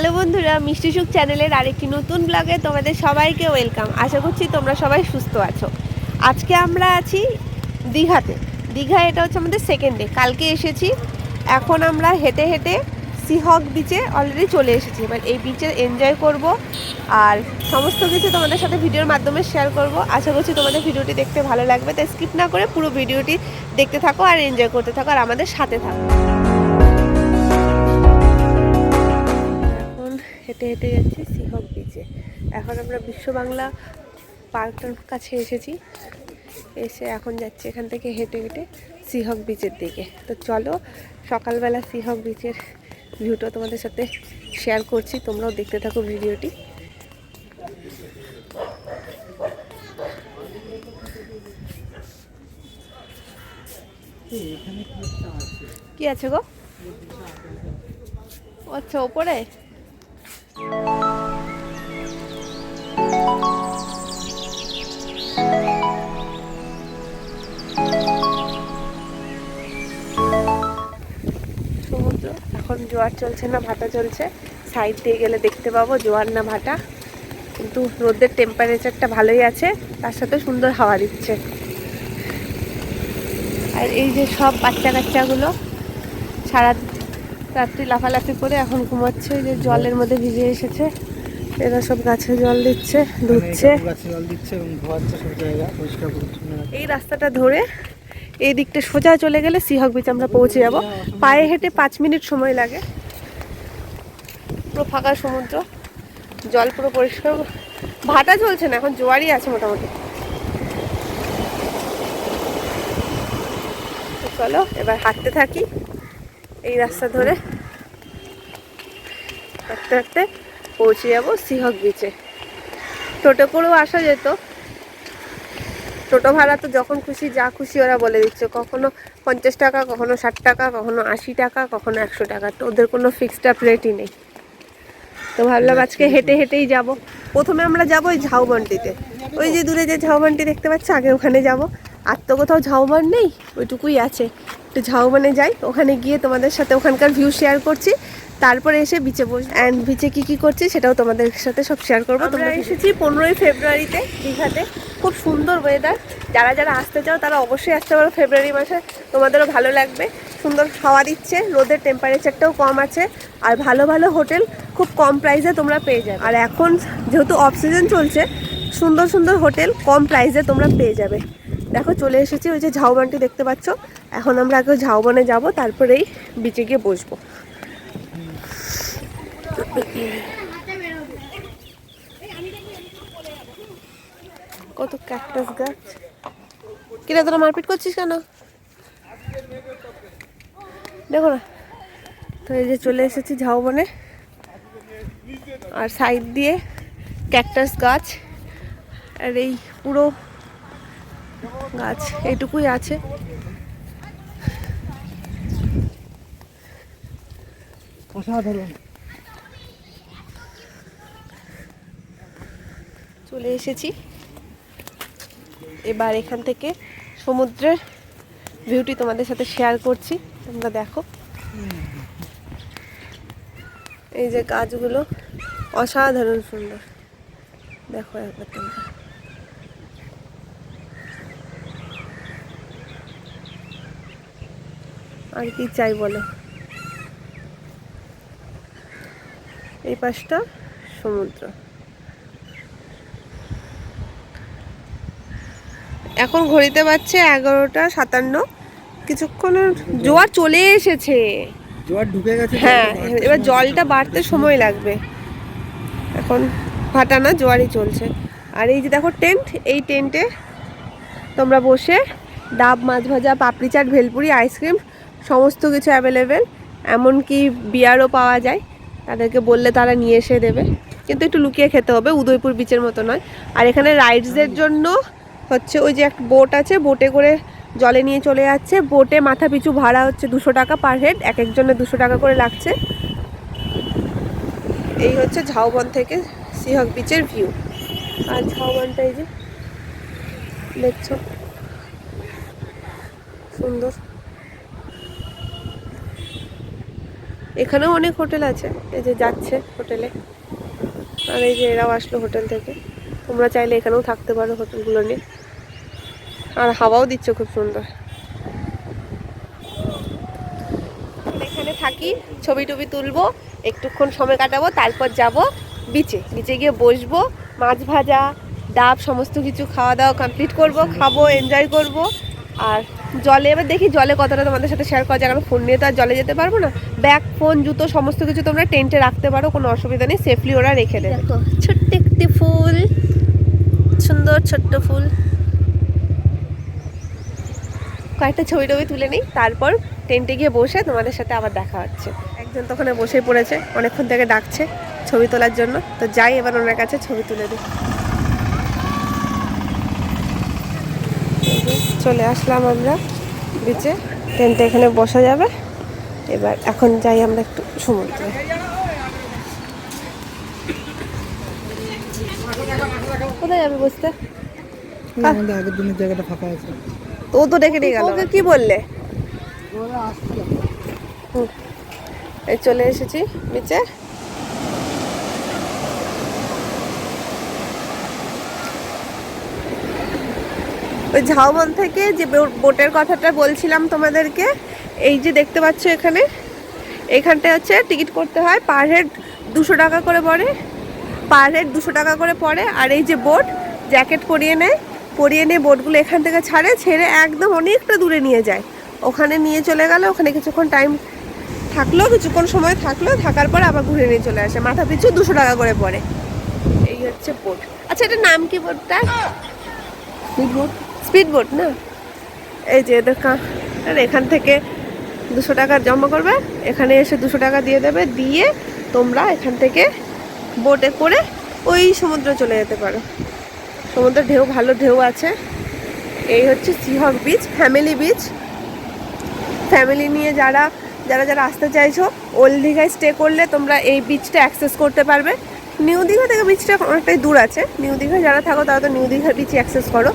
Hello বন্ধুরা, মিষ্টি সুখ চ্যানেলের আরেকটি নতুন ব্লগে তোমাদের সবাইকে ওয়েলকাম আশা করছি তোমরা সবাই সুস্থ আছো। আজকে আমরা আছি দীঘাতে। দীঘা এটা হচ্ছে আমাদের সেকেন্ড ডে কালকে এসেছি। এখন আমরা হেঁটে হেঁটে সিহক বিচে অলরেডি চলে এসেছি। এবার এই বিচে এনজয় করব আর সমস্ত কিছু তোমাদের সাথে ভিডিওর মাধ্যমে শেয়ার করব। আশা করছি তোমাদের ভিডিওটি দেখতে ভালো লাগবে। তাই স্কিপ না করে পুরো ভিডিওটি দেখতে থাকো আর এনজয় করতে থাকো আর আমাদের সাথে থাকো। হেঁটে হেঁটে যাচ্ছি সিহক বিচে এখন আমরা বিশ্ব বাংলা পার্কটার কাছে এসেছি। এসে এখন যাচ্ছি এখান থেকে হেঁটে হেঁটে সিহক বিচের দিকে। তো চলো, সকালবেলা সিহক বিচের ভিউটা তোমাদের সাথে শেয়ার করছি। তোমরাও দেখতে থাকো ভিডিওটি। কি আছে গো? আচ্ছা ওপরে? এখন জোয়ার চলছে না, ভাটা চলছে। সাইড দিয়ে গেলে দেখতে পাবো জোয়ার না ভাটা। কিন্তু রোদের টেম্পারেচারটা ভালোই আছে, তার সাথে সুন্দর হাওয়া দিচ্ছে। আর এই যে সব বাচ্চা কাচ্চাগুলো সারা রাত্রি লাফালাফি করে এখন ঘুমাচ্ছে যে জলের মধ্যে ভিজে এসেছে। এরা সব গাছে জল দিচ্ছে ধুচ্ছে। এই রাস্তাটা ধরে এই দিকটা সোজা চলে গেলে সিহক বিচ আমরা পৌঁছে যাব। পায়ে হেঁটে পাঁচ মিনিট সময় লাগে। পুরো ফাঁকা সমুদ্র জল পুরো পরিষ্কার। ভাটা চলছে না এখন জোয়ারই আছে মোটামুটি। চলো এবার হাঁটতে থাকি। এই রাস্তা ধরে হাঁটতে হাঁটতে পৌঁছে যাব সিহক বিচে টোটো করেও আসা যেত। টোটো ভাড়া তো যখন খুশি যা খুশি ওরা বলে দিচ্ছে। কখনো পঞ্চাশ টাকা কখনো ষাট টাকা কখনো আশি টাকা কখনো একশো টাকা। তো ওদের কোনো ফিক্সড আপ রেটই নেই। তো ভাবলাম আজকে হেঁটে হেঁটেই যাব। প্রথমে আমরা যাব ওই ঝাউবনটিতে ওই যে দূরে যে ঝাউবনটি দেখতে পাচ্ছ আগে ওখানে যাব। আর তো কোথাও ঝাউবন নেই ওইটুকুই আছে। একটু ঝাউবনে যাই ওখানে গিয়ে তোমাদের সাথে ওখানকার ভিউ শেয়ার করছি তারপরে এসে বিচে বস অ্যান্ড বিচে কি কি করছি সেটাও তোমাদের সাথে সব শেয়ার করব তোমরা এসেছি পনেরোই ফেব্রুয়ারিতে দীঘাতে। খুব সুন্দর ওয়েদার যারা যারা আসতে চাও তারা অবশ্যই আসতে পারো ফেব্রুয়ারি মাসে। তোমাদেরও ভালো লাগবে। সুন্দর হাওয়া দিচ্ছে রোদের টেম্পারেচারটাও কম আছে। আর ভালো ভালো হোটেল খুব কম প্রাইসে তোমরা পেয়ে যাবে। আর এখন যেহেতু অফ সিজন চলছে সুন্দর সুন্দর হোটেল কম প্রাইসে তোমরা পেয়ে যাবে। দেখো চলে এসেছি, ওই যে ঝাউবনটি দেখতে পাচ্ছ। এখন আমরা আগে ঝাউবনে যাব তারপরেই বিচে গিয়ে বসবো। কত ক্যাকটাস গাছ। কিরা, তোরা মারপিট করছিস কেন? দেখো না। তো এই যে চলে এসেছি ঝাউবনে। আর সাইড দিয়ে ক্যাকটাস গাছ। আর এই পুরো গাছ এইটুকুই আছে। অসাধারণ। চলে এসেছি। এবার এখান থেকে সমুদ্রের ভিউটি তোমাদের সাথে শেয়ার করছি। তোমরা দেখো। এই যে গাছগুলো অসাধারণ সুন্দর। দেখো একবার তোমরা। আর কি চাই বলো? এই পাশটা সমুদ্র। এখন ঘড়িতে বাজছে এগারোটা সাতান্ন। কিছুক্ষণ জোয়ার চলে এসেছে। জোয়ার ঢুকে গেছে হ্যাঁ এবার জলটা বাড়তে সময় লাগবে। এখন ভাটা না জোয়ারই চলছে। আর এই যে দেখো টেন্ট এই টেন্টে তোমরা বসে ডাব মাছ ভাজা পাপড়ি চাট ভেলপুরি আইসক্রিম সমস্ত কিছু অ্যাভেলেবেল এমনকি বিয়ারও পাওয়া যায়। তাদেরকে বললে তারা নিয়ে এসে দেবে। কিন্তু একটু লুকিয়ে খেতে হবে, উদয়পুর বিচের মতো নয়। আর এখানে রাইডসের জন্য হচ্ছে ওই যে একটা বোট আছে বোটে করে জলে নিয়ে চলে যাচ্ছে। বোটে মাথা পিছু ভাড়া হচ্ছে দুশো টাকা পার হেড এক একজনের দুশো টাকা করে লাগছে। এই হচ্ছে ঝাউবন থেকে সিহক বিচের ভিউ আর ঝাউবনটা এই যে, দেখছ? সুন্দর। এখানেও অনেক হোটেল আছে। এই যে যাচ্ছে হোটেলে। আর এই যে এরাও আসলো হোটেল থেকে। তোমরা চাইলে এখানেও থাকতে পারো হোটেলগুলো নিয়ে। আর হাওয়াও দিচ্ছে খুব সুন্দর। এখানে থাকি, ছবি টবি তুলবো, একটুক্ষণ সময় কাটাবো, তারপর যাব বিচে বিচে গিয়ে বসবো, মাছ ভাজা, ডাব, সমস্ত কিছু খাওয়া দাওয়া কমপ্লিট করব, খাব এনজয় করব। আর জলে এবার দেখি জলে কতটা তোমাদের সাথে শেয়ার করা যায়। কারণ ফোন নিয়ে তো আর জলে যেতে পারব না। ব্যাগ ফোন জুতো সমস্ত কিছু তোমরা টেন্টে রাখতে পারো কোনো অসুবিধা নেই। সেফলি ওরা রেখে দেবে। ছোট্ট একটি ফুল সুন্দর ছোট্ট ফুল। কয়েকটা ছবি টবি তুলে নিই। তারপর টেন্টে গিয়ে বসে তোমাদের সাথে আবার দেখা হচ্ছে। একজন তো ওখানে বসেই পড়েছে অনেকক্ষণ থেকে ডাকছে ছবি তোলার জন্য। তো যাই এবার ওনার কাছে ছবি তুলে দিই এই যে চলে আসলাম আমরা বিচে টেন্টে এখানে বসা যাবে। এবার এখন যাই আমরা একটু সমুদ্রে। কোথায় যাবে বসতে? আগের দিনের জায়গাটা ফাঁকা আছে। ও তো ডেকে নিয়ে গেল। ওকে কি বললে? হুম। এই চলে এসেছি নিচে ওই ঝাউবন থেকে যে বোটের কথাটা বলছিলাম তোমাদেরকে, এই যে দেখতে পাচ্ছ এখানে, এখানটায় হচ্ছে টিকিট করতে হয়, পার হেড দুশো টাকা করে পড়ে, পার হেড দুশো টাকা করে পড়ে, আর এই যে বোট, জ্যাকেট পরিয়ে নেয় পরিয়ে নিয়ে বোটগুলো এখান থেকে ছাড়ে, ছেড়ে একদম অনেকটা দূরে নিয়ে যায়। ওখানে নিয়ে চলে গেলে, ওখানে কিছুক্ষণ টাইম থাকল, কিছুক্ষণ সময় থাকল, থাকার পর আবার ঘুরে নিয়ে চলে আসে। মাথা পিছু দুশো টাকা করে পড়ে। এই হচ্ছে বোট। আচ্ছা এটার নাম কি বোটটা বোট? স্পিড বোট না? এই যে এদের আর এখান থেকে দুশো টাকা জমা করবে, এখানে এসে দুশো টাকা দিয়ে দেবে, দিয়ে তোমরা এখান থেকে বোটে করে ওই সমুদ্রে চলে যেতে পারো। সমুদ্রের ঢেউ, ভালো ঢেউ আছে। এই হচ্ছে সিহক বিচ ফ্যামিলি বিচ ফ্যামিলি নিয়ে যারা যারা যারা আসতে চাইছো, ওল্ড দীঘায় স্টে করলে তোমরা এই বিচটা অ্যাক্সেস করতে পারবে। নিউ দীঘা থেকে বিচটা অনেকটাই দূর আছে। নিউ দীঘা যারা থাকো, তারা তো নিউ দীঘার বিচ অ্যাক্সেস করো।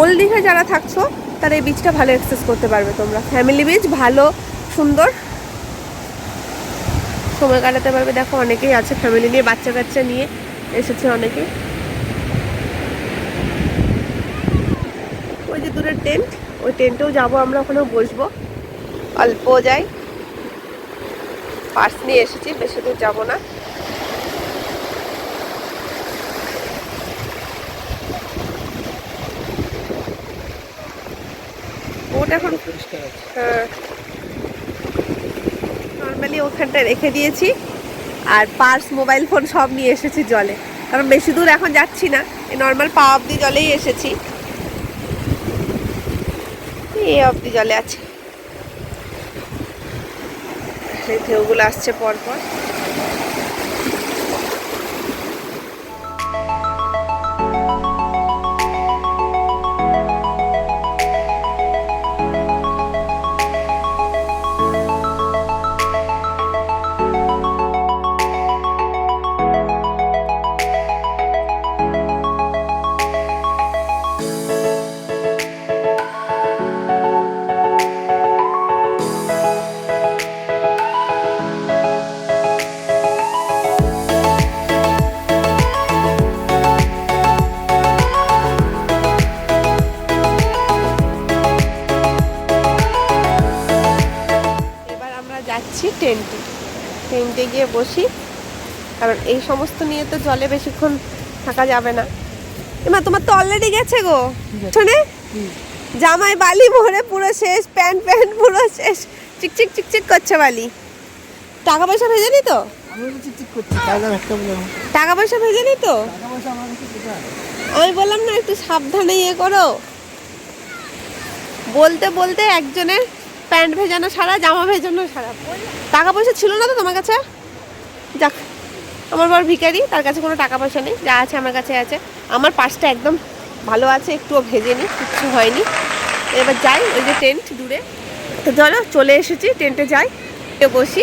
ওল্ড দীঘা যারা থাকছো, তারা এই বিচটা ভালো অ্যাক্সেস করতে পারবে তোমরা। ফ্যামিলি বিচ ভালো, সুন্দর। সময় কাটাতে পারবে। দেখো, অনেকেই আছে ফ্যামিলি নিয়ে, বাচ্চা কাচ্চা নিয়ে এসেছে অনেকেই ওই যে দূরের টেন্ট ওই টেন্টেও যাব আমরা, ওখানেও বসবো। অল্প যাই। পার্স নিয়ে এসেছি, বেশি দূর যাব না। ওটা এখন আছে নর্মালি ওখানটা রেখে দিয়েছি। আর পার্স মোবাইল ফোন সব নিয়ে এসেছি জলে। কারণ বেশি দূর এখন যাচ্ছি না। নর্মাল পা অবধি জলেই এসেছি। এই অবধি জলে আছে। ঢেউগুলো আসছে পরপর। টেন্টে। টেন্টে গিয়ে বসি। কারণ এই সমস্ত নিয়ে তো জলে বেশিক্ষণ থাকা যাবে না। এমা তোমার তো অলরেডি গেছে গো। শোনে? জামাই বালি ভরে পুরো শেষ প্যান্ট প্যান্ট পুরো শেষ। চিকচিক চিকচিক করছে বালি। টাকা পয়সা ভেজেনি তো? তো টাকা পয়সা ভেজেনি তো? আমার কাছে কোথায়? আমি বললাম না একটু সাবধানে ইয়ে করো। বলতে বলতে একজনের প্যান্ট ভেজানো সারা, জামা ভেজানো সারা। টাকা পয়সা ছিল না তো তোমার কাছে? যাক, আমার বড় ভিখারি, তার কাছে কোনো টাকা পয়সা নেই, যা আছে আমার কাছে আছে। আমার পাশটা একদম ভালো আছে, একটুও ভেজে ভেজেনি কিচ্ছু হয়নি। এবার যাই, ওই যে টেন্ট দূরে। তো চলো, চলে এসেছি, টেন্টে যাই বসি।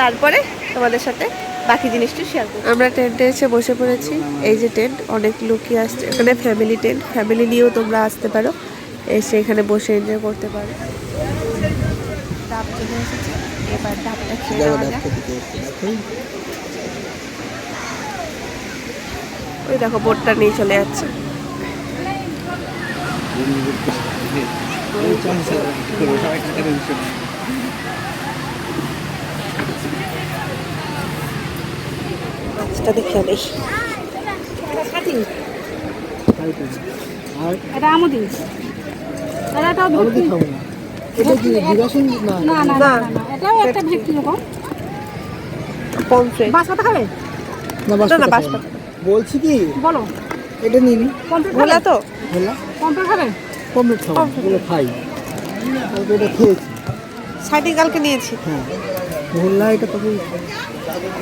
তারপরে তোমাদের সাথে বাকি জিনিসটা শেয়ার করব। আমরা টেন্টে এসে বসে পড়েছি। এই যে টেন্ট, অনেক লোকই আসছে। এখানে ফ্যামিলি টেন্ট ফ্যামিলি নিয়েও তোমরা আসতে পারো। এসে এখানে বসে এনজয় করতে পারো। ডাব চলে এসেছে। এবার ডাবটা খেয়ে নেওয়া যাক। ওই দেখো বোটটা নিয়ে চলে যাচ্ছে। মাছটা দেখে নেই তো। এটা আমুদি এটা একটা আমি কি খাব না। এটা কি না এটাও একটা রকম। খাবে। বলছি কি? বলো। এটা নিন ভোলা খাবে? তো? ভোলা? কমপ্লিট খাবে? কমপ্লিট খাব বলে খাই। তারপর এটা খেয়েছি। সাইডে কালকে নিয়েছি। হ্যাঁ। ভোলা এটা তখন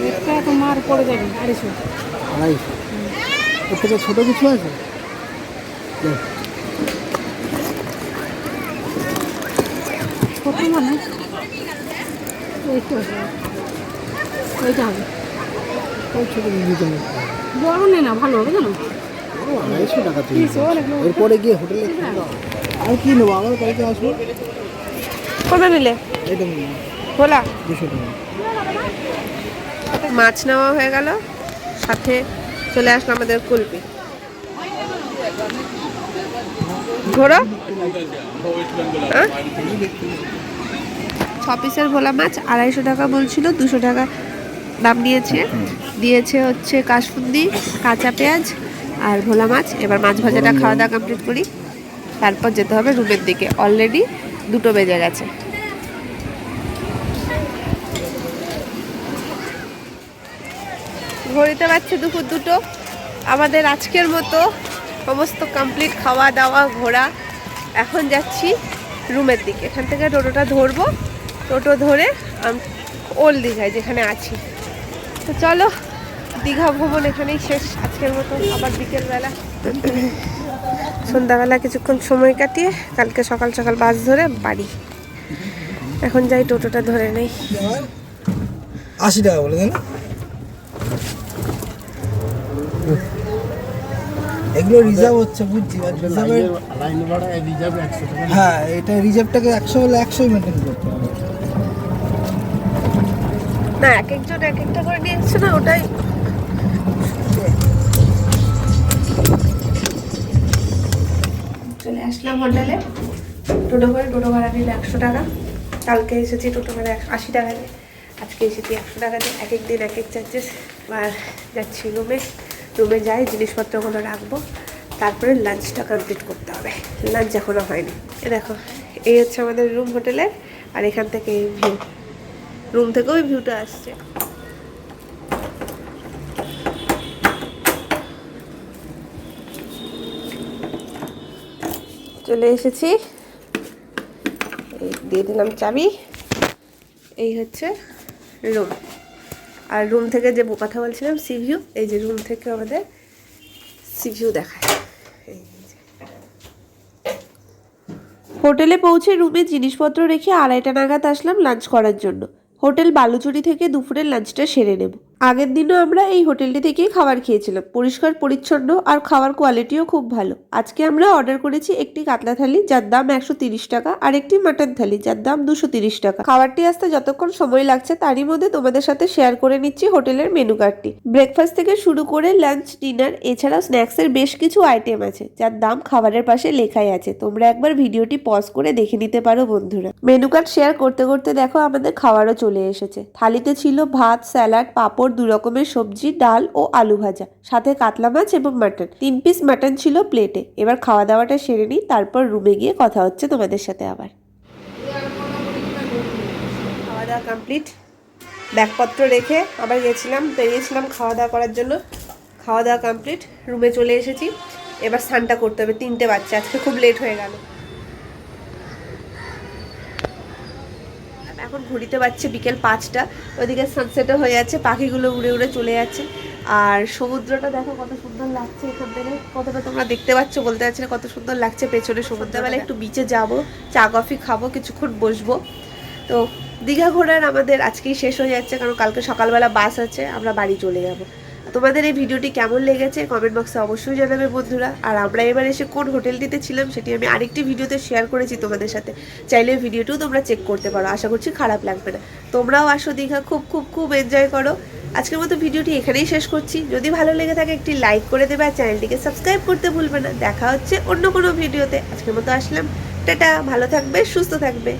এটা তোমার পড়ে যাবে আড়াইশো। আড়াইশো। এর থেকে ছোটো কিছু আছে দেখ, কত মানে? এইটা হবে। বড় নে না ভালো হবে জানো? আড়াইশো টাকা এরপরে গিয়ে হোটেলে আর কি নেব? আবার কালকে আসব? কবে নিলে ভোলা দুশো টাকা। মাছ নেওয়া হয়ে গেল। সাথে চলে আসলো আমাদের কুলপি। ঘোরো হ্যাঁ? ছ পিসের ভোলা মাছ আড়াইশো টাকা বলছিল দুশো টাকা দাম নিয়েছে দিয়েছে হচ্ছে কাশফুন্দি কাঁচা পেঁয়াজ আর ভোলা মাছ। এবার মাছ ভাজাটা খাওয়া দাওয়া কমপ্লিট করি। তারপর যেতে হবে রুমের দিকে। অলরেডি দুটো বেজে গেছে। ঘড়িতে পাচ্ছে দুপুর দুটো। আমাদের আজকের মতো সমস্ত কমপ্লিট খাওয়া দাওয়া, ঘোরা। এখন যাচ্ছি রুমের দিকে। এখান থেকে টোটোটা ধরবো। টোটো ধরে ওল্ড দীঘায় যেখানে আছি। তো চলো, দীঘা ভ্রমণ এখানেই শেষ। আজকের মতো আবার বিকেলবেলা। সন্ধ্যাবেলা কিছুক্ষণ সময় কাটিয়ে কালকে সকাল সকাল বাস ধরে বাড়ি। এখন যাই টোটোটা ধরে নেই। আশি টাকা বলে দেন। এগুলো রিজার্ভ হচ্ছে বুঝছি। আর রিজার্ভের লাইন ভাড়া রিজার্ভ একশো টাকা হ্যাঁ এটা রিজার্ভটাকে একশো হলে একশোই মেনটেন করতে হবে। না এক একজন এক একটা করে নিয়ে এসছে না ওটাই। চলে আসলাম হোটেলে। টোটো করে টোটো ভাড়া নিল একশো টাকা। কালকে এসেছি টোটো ভাড়া একশো আশি টাকা দিয়ে। আজকে এসেছি একশো টাকা দিয়ে। এক এক দিন এক এক চার্জেস আর যাচ্ছি রুমে রুমে যাই জিনিসপত্রগুলো রাখব। তারপরে লাঞ্চটা কমপ্লিট করতে হবে। লাঞ্চ এখনও হয়নি। এ দেখো, এই হচ্ছে আমাদের রুম হোটেলের আর এখান থেকে এই ভিউ রুম থেকেও ওই ভিউটা আসছে। চলে এসেছি। এই দিয়ে দিলাম চাবি। এই হচ্ছে রুম আর রুম থেকে যে কথা বলছিলাম সি ভিউ এই যে রুম থেকে আমাদের সি ভিউ দেখায়। হোটেলে পৌঁছে রুমে জিনিসপত্র রেখে আড়াইটা নাগাদ আসলাম লাঞ্চ করার জন্য। হোটেল বালুচুরি থেকে দুপুরের লাঞ্চটা সেরে নেব। আগের দিনও আমরা এই হোটেলটি থেকেই খাবার খেয়েছিলাম। পরিষ্কার, পরিচ্ছন্ন আর খাওয়ার কোয়ালিটিও খুব ভালো। আজকে আমরা অর্ডার করেছি একটি কাতলা থালি, যার দাম একশো টাকা, আর একটি মাটন থালি, যার দাম দুশো টাকা। খাবারটি আসতে যতক্ষণ সময় লাগছে, তারই মধ্যে তোমাদের সাথে শেয়ার করে নিচ্ছি হোটেলের মেনু কার্ডটি ব্রেকফাস্ট থেকে শুরু করে লাঞ্চ ডিনার এছাড়াও স্ন্যাক্সের বেশ কিছু আইটেম আছে, যার দাম খাবারের পাশে লেখাই আছে। তোমরা একবার ভিডিওটি পজ করে দেখে নিতে পারো, বন্ধুরা। মেনু কার্ড শেয়ার করতে করতে দেখো, আমাদের খাবারও চলে এসেছে। থালিতে ছিল ভাত স্যালাড পাঁপড় দু রকমের সবজি, ডাল ও আলু ভাজা, সাথে কাতলা মাছ এবং মাটন। তিন পিস মাটন ছিল প্লেটে এবার খাওয়া দাওয়াটা সেরে নিই, তারপর রুমে গিয়ে কথা হচ্ছে তোমাদের সাথে আবার। খাওয়া দাওয়া কমপ্লিট ব্যাগপত্র রেখে আবার গেছিলাম, বেরিয়েছিলাম খাওয়া দাওয়া করার জন্য। খাওয়া দাওয়া কমপ্লিট রুমে চলে এসেছি। এবার স্নানটা করতে হবে। তিনটে বাচ্চা আজকে খুব লেট হয়ে গেল। এখন ঘুরিতে পারছে বিকেল পাঁচটা। ওইদিকে সানসেটও হয়ে যাচ্ছে পাখিগুলো উড়ে উড়ে চলে যাচ্ছে। আর সমুদ্রটা দেখো কত সুন্দর লাগছে এখান থেকে। কতটা তোমরা দেখতে পাচ্ছ বলতে পারছি না, কত সুন্দর লাগছে পেছনে সমুদ্রবেলা একটু বিচে যাব, চা, কফি খাব, কিছুক্ষণ বসবো। তো দীঘা ঘোরার আমাদের আজকেই শেষ হয়ে যাচ্ছে, কারণ কালকে সকালবেলা বাস আছে, আমরা বাড়ি চলে যাব। তোমাদের এই ভিডিওটি কেমন লেগেছে কমেন্ট বক্সে অবশ্যই জানাবে বন্ধুরা। আর আমরা এবার এসে কোন হোটেলটিতে ছিলাম সেটি আমি আরেকটি ভিডিওতে শেয়ার করেছি তোমাদের সাথে। চাইলে ভিডিওটিও তোমরা চেক করতে পারো, আশা করছি খারাপ লাগবে না। তোমরাও আসো দীঘা, খুব খুব খুব এনজয় করো। আজকের মতো ভিডিওটি এখানেই শেষ করছি। যদি ভালো লেগে থাকে একটি লাইক করে দেবে আর চ্যানেলটিকে সাবস্ক্রাইব করতে ভুলবে না। দেখা হচ্ছে অন্য কোনো ভিডিওতে। আজকের মতো আসলাম। টাটা, ভালো থাকবে, সুস্থ থাকবে।